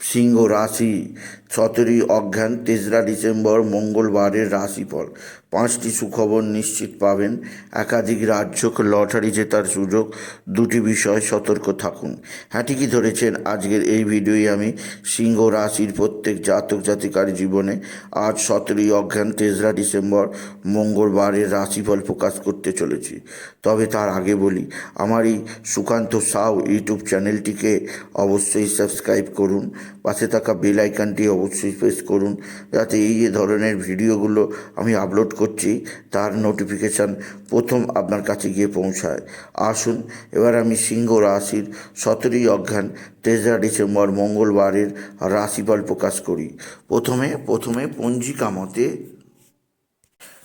সিংহ রাশি সতেরোই অজ্ঞান তেসরা ডিসেম্বর, মঙ্গলবারের রাশিফল। পাঁচটি সুখবর নিশ্চিত পাবেন। একাধিক রাজ্য লটারি জেতার সুযোগ, দুটি বিষয় সতর্ক থাকুন। হ্যাঁ ঠিকই ধরেছেন, আজকের এই ভিডিওয়ে আমি সিংহ রাশির প্রত্যেক জাতক জাতিকার জীবনে আজ সতেরোই অজ্ঞান তেসরা ডিসেম্বর, মঙ্গলবারের রাশিফল প্রকাশ করতে চলেছি। তবে তার আগে বলি, আমার এই সুকান্ত সাউ ইউটিউব চ্যানেলটিকে অবশ্যই সাবস্ক্রাইব করুন। পাশে থাকা বেল আইকনটি অবশ্যই প্রেস করুন। যাতে এই যে ধরনের ভিডিওগুলো আমি আপলোড করছি, তার নোটিফিকেশান প্রথম আপনার কাছে গিয়ে পৌঁছায়। আসুন, এবার আমি সিংহ রাশির সতেরোই অজ্ঞান তেসরা ডিসেম্বর, মঙ্গলবারের রাশিফল প্রকাশ করি। প্রথমে প্রথমে পঞ্জিকা মতে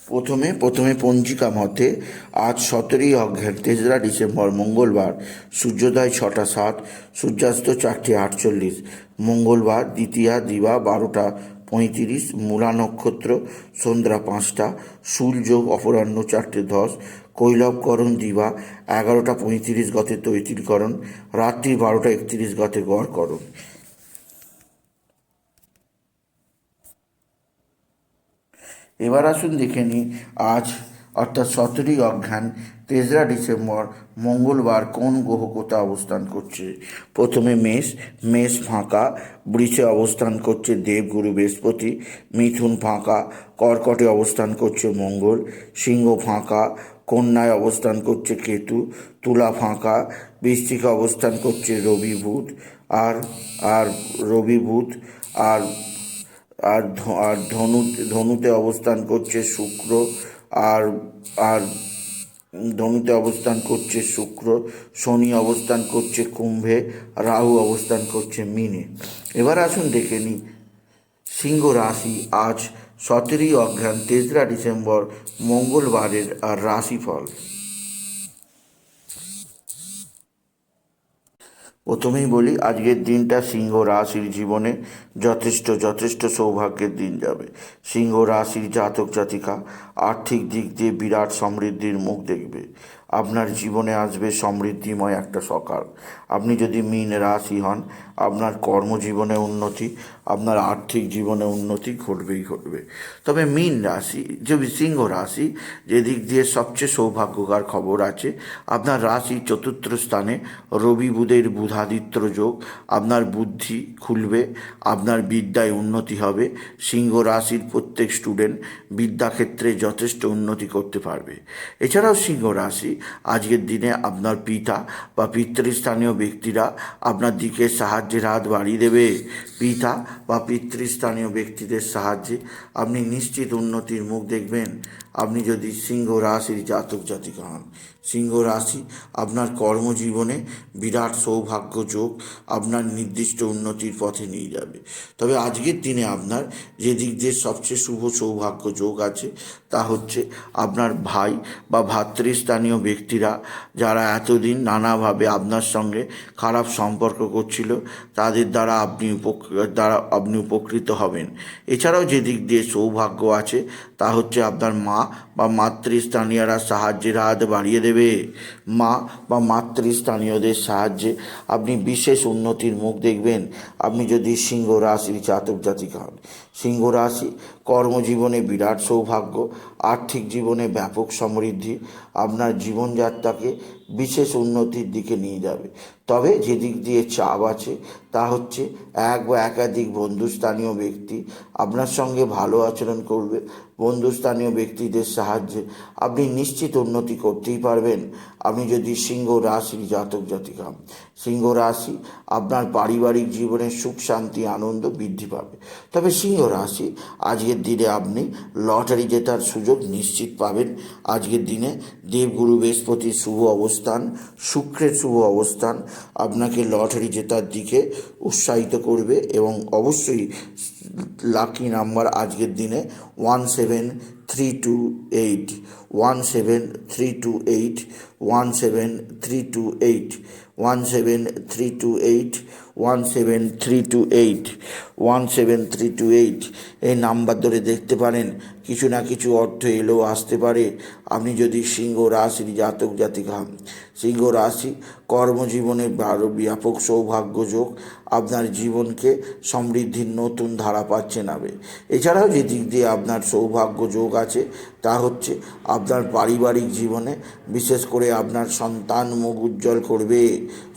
প্রথমে প্রথমে পঞ্জিকা মতে, আজ সতেরোই অজ্ঞান তেসরা ডিসেম্বর মঙ্গলবার, সূর্যোদয় ছটা সাত, সূর্যাস্ত চারটে আটচল্লিশ, মঙ্গলবার দ্বিতীয়া দিবা বারোটা পঁয়ত্রিশ মূলা নক্ষত্র সন্ধ্যা পাঁচটা, সূর্যোগ অপরাহ্ন চারটে দশ, কৈলবকরণ দিবা এগারোটা পঁয়ত্রিশ গতে তৈতিলকরণ, রাত্রি বারোটা একত্রিশ গতে গড়করণ। এবার আসুন দেখে নিই, আজ অর্থাৎ সতেরোই অজ্ঞান তেসরা ডিসেম্বর, মঙ্গলবার কোন গ্রহ কোথা অবস্থান করছে? প্রথমে মেষ মেষ ফাঁকা, বৃষে অবস্থান করছে দেবগুরু বৃহস্পতি, মিথুন ফাঁকা, কর্কটে অবস্থান করছে মঙ্গল, সিংহ ফাঁকা, কন্যায় অবস্থান করছে কেতু, তুলা ফাঁকা বৃষ্টিকে অবস্থান করছে রবি বুধ আর আর রবি বুধ আর আর আর ধনু ধনুতে অবস্থান করছে শুক্র, আর আর ধনুতে অবস্থান করছে শুক্র, শনি অবস্থান করছে কুম্ভে, রাহু অবস্থান করছে মিনে। এবার আসুন দেখে নিই। সিংহ রাশি আজ সতেরোই অজ্ঞান তেসরা ডিসেম্বর, মঙ্গলবারের রাশিফল। প্রথমেই বলি, আজকের দিনটা সিংহ রাশির জীবনে যথেষ্ট যথেষ্ট সৌভাগ্যের দিন যাবে। সিংহ রাশির জাতক জাতিকা আর্থিক দিক দিয়ে বিরাট সমৃদ্ধির মুখ দেখবে। আপনার জীবনে আসবে সমৃদ্ধিময় একটা সকাল। আপনি যদি মীন রাশি হন, আপনার কর্মজীবনে উন্নতি, আপনার আর্থিক জীবনে উন্নতি ঘটবেই ঘটবে। তবে মীন রাশি, যে সিংহ রাশি, যে দিক দিয়ে সবচেয়ে সৌভাগ্যকার খবর আছে, আপনার রাশি চতুর্থ স্থানে রবি বুধের বুধাদিত্য যোগ, আপনার বুদ্ধি খুলবে, আপনার বিদ্যায় উন্নতি হবে, সিংহ রাশির প্রত্যেক স্টুডেন্ট বিদ্যাক্ষেত্রে যথেষ্ট উন্নতি করতে পারবে। এছাড়াও সিংহ রাশি আজকের দিনে আপনার পিতা বা পিতৃস্থানীয় ব্যক্তিরা আপনার দিকে সাহায্যের হাত বাড়িয়ে দেবে। পিতা বা পিতৃস্থানীয় ব্যক্তিদের সাহায্যে আপনি নিশ্চিত উন্নতির মুখ দেখবেন। আপনি যদি সিংহ রাশির জাতক জাতিকা হন, সিংহ রাশি আপনার কর্মজীবনে বিরাট সৌভাগ্য যোগ আপনার নির্দিষ্ট উন্নতির পথে নিয়ে যাবে। তবে আজকের দিনে আপনার যে দিক দিয়ে সবচেয়ে শুভ সৌভাগ্য যোগ আছে, তা হচ্ছে আপনার ভাই বা ভাতৃস্থানীয় ব্যক্তিরা যারা এতদিন নানাভাবে আপনার সঙ্গে খারাপ সম্পর্ক করছিল, তাদের দ্বারা আপনি দ্বারা আপনি উপকৃত হবেন। এছাড়াও যে দিক দিয়ে সৌভাগ্য আছে, তা হচ্ছে আপনার মা বা মাতৃস্থানীয়রা সাহায্যের হাত বাড়িয়ে দেবে। মা বা মাতৃস্থানীয়দের সাহায্যে আপনি বিশেষ উন্নতির মুখ দেখবেন। আপনি যদি সিংহ রাশির জাতক হন, সিংহ রাশি কর্মজীবনে বিরাট সৌভাগ্য, আর্থিক জীবনে ব্যাপক সমৃদ্ধি, আপনার জীবনযাত্রাকে বিশেষ উন্নতির দিকে নিয়ে যাবে। তবে যে দিক দিয়ে চাপ আছে, তা হচ্ছে এক বা একাধিক বন্ধুস্থানীয় ব্যক্তি আপনার সঙ্গে ভালো আচরণ করবে। বন্ধুস্থানীয় ব্যক্তিদের সাহায্যে আপনি নিশ্চিত উন্নতি করতেই পারবেন। আপনি যদি সিংহ রাশির জাতক জাতিকা। সিংহ রাশি আপনার পারিবারিক জীবনে সুখ, শান্তি, আনন্দ বৃদ্ধি পাবে। তবে সিংহ রাশি, আজকের দিনে আপনি লটারি জেতার সুযোগ নিশ্চিত পাবেন। আজকের দিনে দেবগুরু বৃহস্পতির শুভ অবস্থান, শুক্রের শুভ অবস্থান, আপনাকে লটারি জেতার দিকে উৎসাহিত করবে এবং অবশ্যই লাকি নাম্বার আজকের দিনে one seven three two eight one seven three two eight one seven three two eight one seven three two eight one seven three two eight one seven three two eight এই number ধরে দেখতে পারেন কিছু না কিছু অর্থ এলেও আসতে পারে। আপনি যদি সিংহ রাশির জাতক জাতিকা হন সিংহ রাশি কর্মজীবনে ব্যাপক সৌভাগ্য যোগ আপনার জীবনকে সমৃদ্ধির নতুন ধারা পাচ্ছে নাবে এছাড়াও যে দিক দিয়ে আপনার সৌভাগ্য যোগ আছে, তা হচ্ছে আপনার পারিবারিক জীবনে বিশেষ করে আপনার সন্তান মুখ উজ্জ্বল করবে।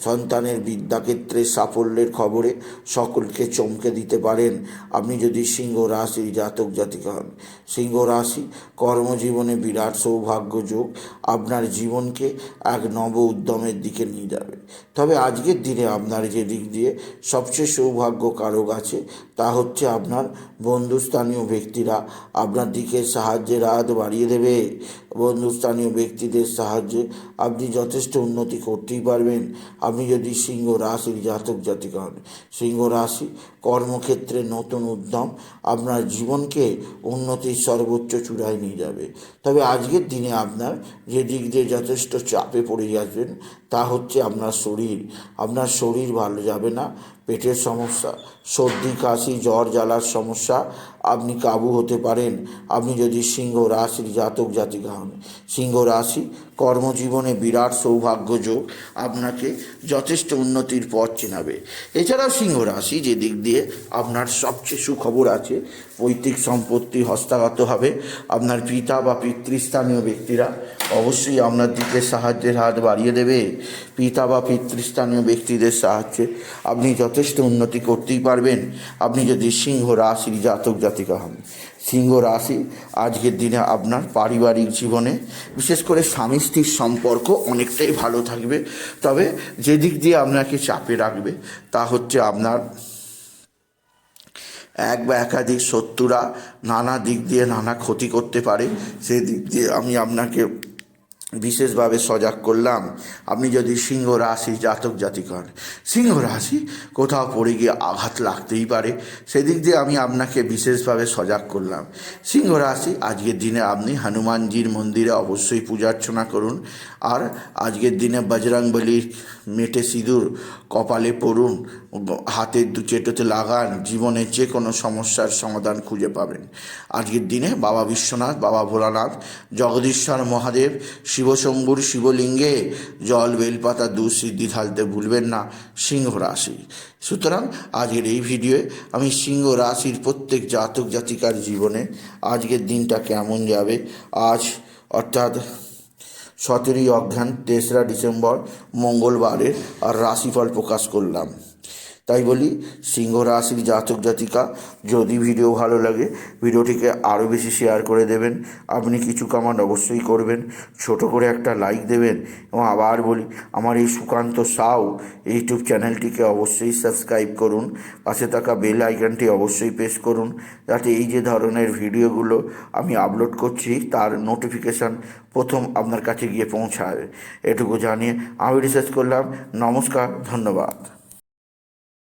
সন্তানের বিদ্যাক্ষেত্রে সাফল্যের খবরে সকলকে চমকে দিতে পারেন। আপনি যদি সিংহ রাশির জাতক জাতিকা হন সিংহ রাশি, কর্মজীবনে বিরাট সৌভাগ্য যোগ আপনার জীবনকে এক নব উদ্যমের দিকে নিয়ে যাবে। তবে আজকের দিনে আপনার যে দিক দিয়ে সবচেয়ে সৌভাগ্য কারক আছে তা হচ্ছে আপনার বন্ধুস্থানীয় ব্যক্তিরা। আপনার দিকে সাহায্যের হাত বাড়িয়ে দেবে। বন্ধুস্থানীয় ব্যক্তিদের সাহায্যে আপনি যথেষ্ট উন্নতি করতেই পারবেন। আপনি যদি সিংহ রাশির জাতক জাতিকা হন, সিংহ রাশি কর্মক্ষেত্রে নতুন উদ্যম আপনার জীবনকে উন্নতির সর্বোচ্চ চূড়ায় নিয়ে যাবে। তবে আজকের দিনে আপনার যে দিক দিয়ে যথেষ্ট চাপে পড়ে যাবেন তা হচ্ছে আপনার শরীর। আপনার শরীর ভালো যাবে না পেটের সমস্যা সর্দি কাশি জ্বর জ্বালার সমস্যা আপনি কাবু হতে পারেন। আপনি যদি সিংহ রাশির জাতক জাতিকা হন। সিংহ রাশি কর্মজীবনে বিরাট সৌভাগ্য যোগ আপনাকে যথেষ্ট উন্নতির পথ চেনাবে। এছাড়াও সিংহ রাশি যে দিক দিয়ে আপনার সবচেয়ে সুখবর আছে, পৈতৃক সম্পত্তি হস্তগত হবে। আপনার পিতা বা পিতৃস্থানীয় ব্যক্তিরা অবশ্যই আপনার দিকে সাহায্যের হাত বাড়িয়ে দেবে। পিতা বা পিতৃস্থানীয় ব্যক্তিদের সাহায্যে আপনি যথেষ্ট উন্নতি করতেই পারবেন। আপনি যদি সিংহ রাশির জাতক জাতিকা হন। সিংহ রাশি আজকের দিনে আপনার পারিবারিক জীবনে, বিশেষ করে স্বামী স্ত্রীর সম্পর্ক অনেকটাই ভালো থাকবে। তবে যে দিক দিয়ে আপনাকে চাপে রাখবে, তা হচ্ছে আপনার এক বা একাধিক শত্রুরা নানা দিক দিয়ে নানা ক্ষতি করতে পারে। সেই দিক দিয়ে আমি আপনাকে বিশেষভাবে সজাগ করলাম। আপনি যদি সিংহ রাশি জাতক জাতিক হন সিংহ রাশি কোথাও পড়ে গিয়ে আঘাত লাগতেই পারে। সেদিক দিয়ে আমি আপনাকে বিশেষভাবে সজাগ করলাম। সিংহ রাশি, আজকের দিনে আপনি হনুমানজির মন্দিরে অবশ্যই পূজার্চনা করুন। আর আজকের দিনে বজরংবলির মেটে সিঁদুর কপালে পড়ুন। হাতের দু চেটোতে লাগান জীবনের যে কোনো সমস্যার সমাধান খুঁজে পাবেন। আজকের দিনে বাবা বিশ্বনাথ, বাবা ভোলানাথ, জগদীশ্বর মহাদেব শিবশম্ভুর শিবলিঙ্গে জল, বেলপাতা, দুধ সিদ্ধি ঢালতে ভুলবেন না, সিংহ রাশি। সুতরাং আজকের এই ভিডিওয়ে আমি সিংহ রাশির প্রত্যেক জাতক জাতিকার জীবনে আজকের দিনটা কেমন যাবে? আজ অর্থাৎ সতেরোই অজ্ঞান তেসরা ডিসেম্বর, মঙ্গলবারের আর রাশিফল প্রকাশ করলাম। তাই বলি, সিংহ রাশির জাতক জাতিকা, যদি ভিডিও ভালো লাগে, ভিডিওটিকে আরও বেশি শেয়ার করে দেবেন। আপনি কিছু কামান অবশ্যই করবেন। ছোট করে একটা লাইক দেবেন। এবং আবার বলি, আমার এই সুকান্ত সাউ ইউটিউব চ্যানেলটিকে অবশ্যই সাবস্ক্রাইব করুন। পাশে থাকা বেল আইকনটি অবশ্যই প্রেস করুন। যাতে এই যে ধরনের ভিডিওগুলো আমি আপলোড করছি, তার নোটিফিকেশান প্রথম আপনার কাছে গিয়ে পৌঁছায়। এটুকু জানিয়ে আমি রিসার্চ করলাম। নমস্কার, ধন্যবাদ।